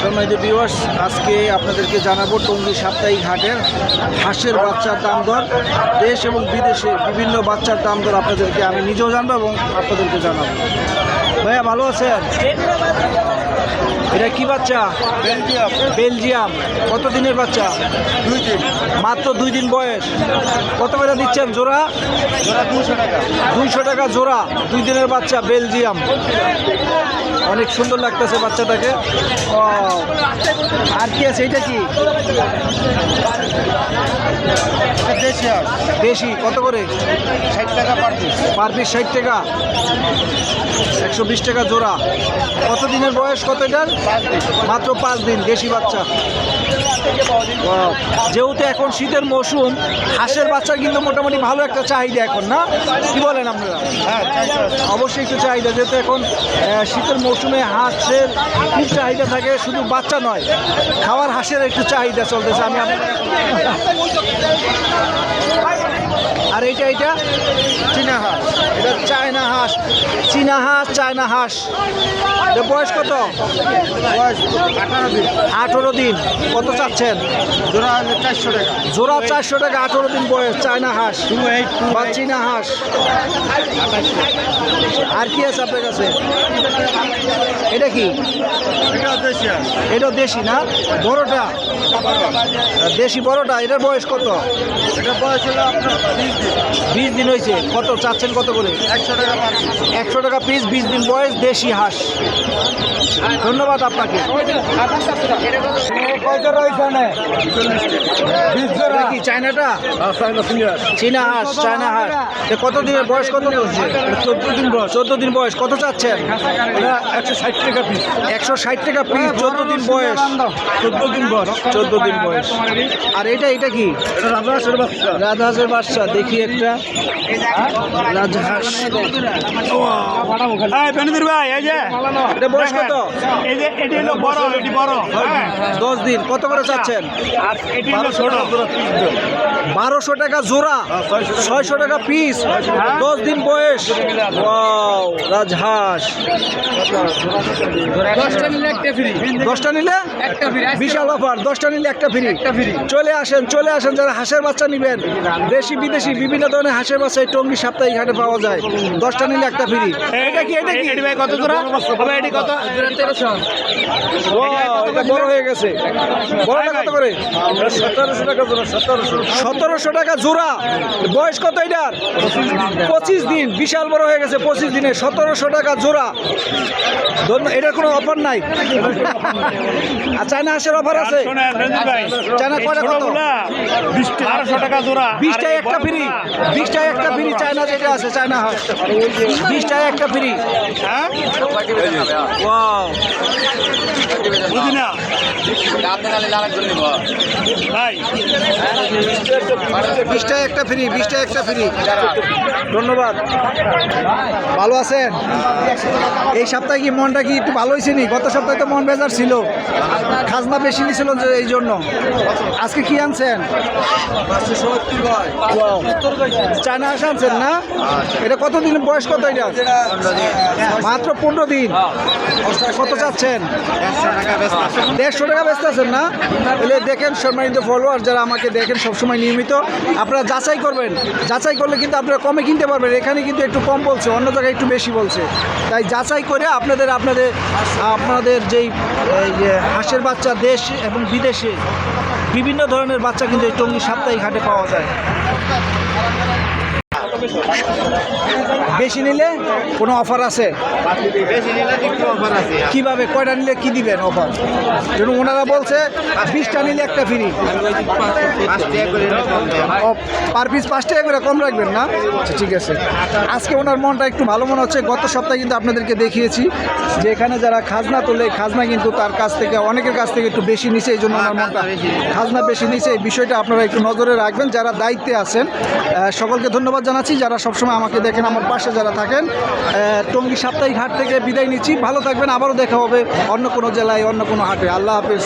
সম্মানিত বিওয়াস আজকে আপনাদেরকে জানাব টঙ্গী সাপ্তাহিক হাটের হাঁসের বাচ্চার দাম দর। দেশ এবং বিদেশে বিভিন্ন বাচ্চার দাম দর আপনাদেরকে আমি নিজেও জানব এবং আপনাদেরকে জানাব। ভাইয়া ভালো আছেন? এটা কি বাচ্চা? বেলজিয়াম। বেলজিয়াম। কত দিনের বাচ্চা? দুই দিন। মাত্র দুই দিন বয়স। কত করে দিচ্ছেন জোড়া? দুশো টাকা। দুইশো টাকা জোড়া। দুই দিনের বাচ্চা বেলজিয়াম। অনেক সুন্দর লাগতেছে বাচ্চাটাকে। ও, আর কি আছে এটা কি? দেশি কত করে? ষাট টাকা পার পিস পার পিস ষাট টাকা। একশো বিশ টাকা জোড়া। কত দিনের বয়স? কত এটার? মাত্র পাঁচ দিন দেশি বাচ্চা! যেহেতু এখন শীতের মৌসুম হাঁসের বাচ্চার কিন্তু মোটামুটি ভালো একটা চাহিদা এখন না? কি বলেন আপনারা? হ্যাঁ অবশ্যই একটু চাহিদা যেহেতু এখন শীতের মৌসুমে হাঁসের খুব চাহিদা থাকে শুধু বাচ্চা নয় খাওয়ার হাঁসের একটু চাহিদা চলতেছে। আমি আর এইটা এইটা? চীনা হাঁস। এটা চায়না হাঁস। চীনা হাঁস চায়না হাঁস। এটা বয়স কত? বয়স আঠারো দিন। আঠেরো দিন। কত চাচ্ছেন? জোড়া চারশো টাকা। জোড়া চারশো টাকা আঠেরো দিন বয়স চায়না হাঁস। বা চীনা হাঁস। আর কি আছে আপনার কাছে? এটা কি? এটা দেশি এটা দেশি না? বড়টা? দেশি বড়টা এটার বয়স কত? এটা বয়স হলো আপনার বিশ দিন। হয়েছে। কত চাচ্ছেন কত করে? একশো টাকা পিস। একশো টাকা পিস বিশ দিন বয়স দেশি হাঁস। ধন্যবাদ আপনাকে। কি চায়নাটা? চীনা হাঁস চায়না হাঁস। এ কত দিনের বয়স? কত চলছে চোদ্দ দিন বয়স। চোদ্দ দিন বয়স। কত চাচ্ছেন? একশো ষাট টাকা পিস। একশো ষাট টাকা পিস চোদ্দ দিন বয়স। চোদ্দ দিন বয়স। চোদ্দ দিন বয়স। আর এটা এটা কি? রাজহাঁসের বাচ্চা। রাজহাঁসের বাচ্চা। দেখি একটা। রাজহাঁস। এই ভাই এই যে। এটা বয়স কত? এই যে এটি হলো বড় এটি বড় হ্যাঁ। দশ দিন কত করে চাচ্ছেন? আর এটি হলো ছোট বারোশো টাকা জোড়া ছয়শো টাকা। পিস দশ দিন বয়স। ওয়াও রাজহাঁস। দশটা নিলে একটা ফ্রি দশটা নিলে? বিশাল অফার দশটা নিলে একটা ফ্রি একটা ফ্রি চলে আসেন চলে আসেন যারা হাঁসের বাচ্চা নিবেন দেশি বিদেশি বিভিন্ন ধরনের হাঁসের বাচ্চা এই টঙ্গী সাপ্তাহিক হাটে পাওয়া যায়। দশটা নিলে একটা ফ্রি। এটা কি এটা কি? এটি ভাই কত জোড়া? হবে এটি কত? এটা বড় হয়ে গেছে। বড়টা কত করে? সতেরোশো টাকা জোড়া সতেরোশো। টাকা জোড়া। বয়স কত এটার? পঁচিশ দিন। বিশাল বড় হয়ে গেছে পঁচিশ দিনে। সতেরোশো টাকা জোড়া। ধন্য- এটার কোনো অফার নাই? আর চায়না হাঁসের অফার আছে? শোনেন বেনুদুর ভাই চায়না কয়টা কত? একটা ফ্রি বিশটায় একটা ফ্রি চায়না যেটা আছে চায়না বিশটায় একটা ফ্রি হ্যাঁ? বুঝি না? ভাই। বিশটায় একটা ফ্রি বিশটায় একটা ফ্রি ধন্যবাদ। ভালো আছেন? এই সপ্তাহে কি মনটা কি একটু ভালো হয়েছে নি? গত সপ্তাহে তো মন বেজার ছিল। খাজনা বেশি নিছিল যে এই জন্য। আজকে কি আনছেন? চায়না হাঁস আনছেন না? এটা কতদিন, বয়স কত এটা? মাত্র পনেরো দিন। কত চাচ্ছেন? দেড়শো টাকা ব্যস্ত আছেন না? তাহলে দেখেন সম্মানিত ফলোয়ার যারা আমাকে দেখেন সবসময় নিয়মিত আপনারা যাচাই করবেন। যাচাই করলে কিন্তু আপনারা কমে কিনতে পারবেন। এখানে কিন্তু একটু কম বলছে, অন্য জায়গায় একটু বেশি বলছে। তাই যাচাই করে আপনাদের আপনাদের আপনাদের যেই হাঁসের বাচ্চা দেশ এবং বিদেশে বিভিন্ন ধরনের বাচ্চা কিন্তু এই টঙ্গি সাপ্তাহিক হাটে পাওয়া যায়। বেশি নিলে কোনো অফার আছে? কীভাবে, কয়টা নিলে কি দিবেন অফার? যেন ওনারা বলছে, বিশটা নিলে একটা ফ্রি। পার পিস পাঁচ টাকা করে কম রাখবেন না? আচ্ছা ঠিক আছে। আজকে ওনার মনটা একটু ভালো মনে হচ্ছে। গত সপ্তাহে কিন্তু আপনাদেরকে দেখিয়েছি যে এখানে যারা খাজনা তোলে, খাজনা কিন্তু তার কাছ থেকে, অনেকের কাছ থেকে একটু বেশি নিছে, এই জন্য ওনার মনটা খাজনা বেশি নিছে। এই বিষয়টা আপনারা একটু নজরে রাখবেন। যারা দায়িত্বে আছেন সকলকে ধন্যবাদ জানাচ্ছি। যারা সবসময় আমাকে দেখেন, আমার পাশে যারা থাকেন টঙ্গী সাপ্তাহিক হাট থেকে বিদায় নিচ্ছি। ভালো থাকবেন, আবারও দেখা হবে অন্য কোনো জেলায়, অন্য কোনো হাটে। আল্লাহ হাফেজ।